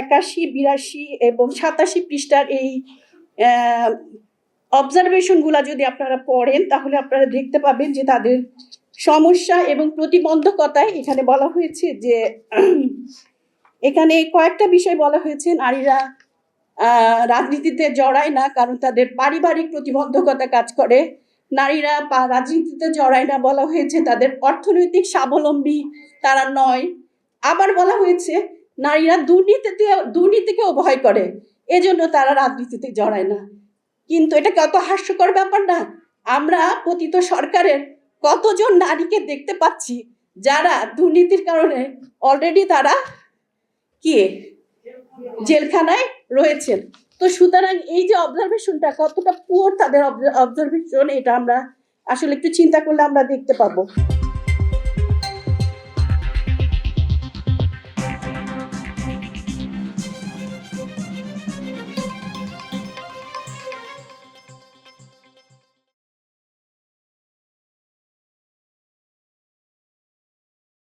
একাশি, বিরাশি এবং সাতাশি পৃষ্ঠার এই অবজারভেশনগুলো যদি আপনারা পড়েন, তাহলে আপনারা দেখতে পাবেন যে তাদের সমস্যা এবং প্রতিবন্ধকতায় এখানে বলা হয়েছে যে, এখানে কয়েকটা বিষয় বলা হয়েছে। নারীরা রাজনীতিতে জড়ায় না, কারণ তাদের পারিবারিক প্রতিবন্ধকতা কাজ করে। নারীরা রাজনীতিতে জড়ায় না বলা হয়েছে, তাদের অর্থনৈতিক স্বাবলম্বী তারা নয়। আবার বলা হয়েছে নারীরা দুর্নীতিতে দুর্নীতিকেও ভয় করে। এজন্য তারা রাজনীতিতে জড়ায় না। কিন্তু এটা কত হাস্যকর ব্যাপার না? আমরা পতিত সরকারের কতজন নারীকে দেখতে পাচ্ছি যারা দুর্নীতির কারণে অলরেডি তারা কি? জেলখানায় রয়েছেন। তো সুতরাং এই যে অবজারভেশনটা কতটা পুয়ার তাদের অবজারভেশন এটা আমরা আসলে একটু চিন্তা করলে আমরা দেখতে পাবো।